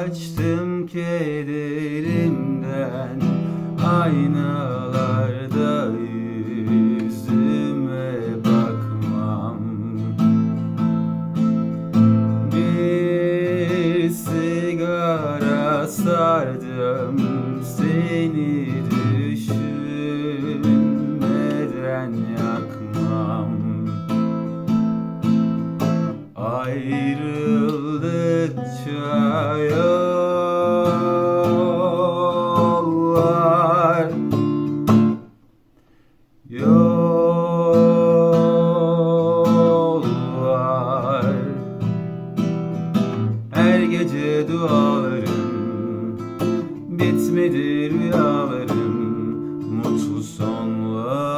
Kaçtım kederimden Aynalarda yüzüme bakmam. Bir sigara sardım Seni Ayrıldıkça yollar. Her dualarım Bitmedi rüyalarım Mutlu sonlar.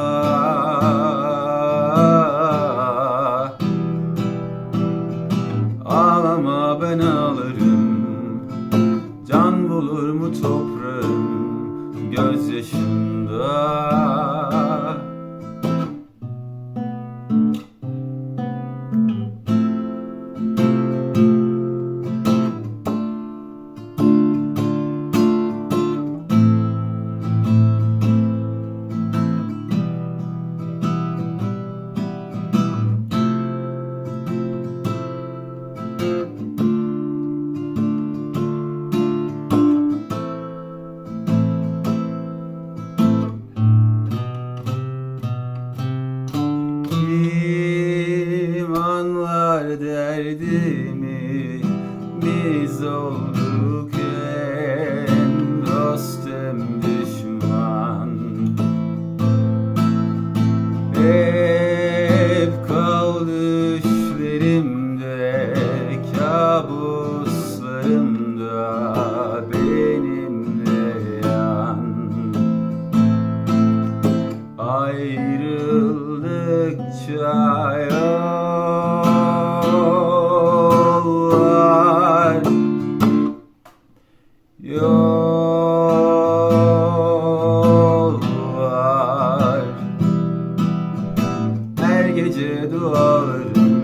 Ağlama ben ağlarım Can bulur mu toprağım? Gözyaşımda derdimi Biz olduk hem dost hem düşman. Hep kaldı düşlerimde Kabuslarımda benimle yan. Ayrıldıkça yollar Yollar. Her gece dualarım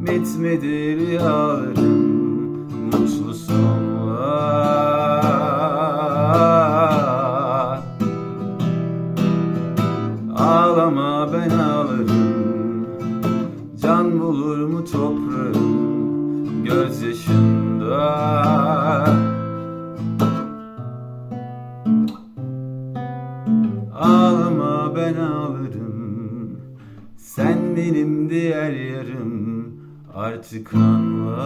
Bitmedi rüyalarım Mutlu sonlar. Ağlama ben ağlarım. Can bulur mu toprağım? Gözyaşımda Ağlama ben ağlarım. Sen benim diğer yarım. Artık anla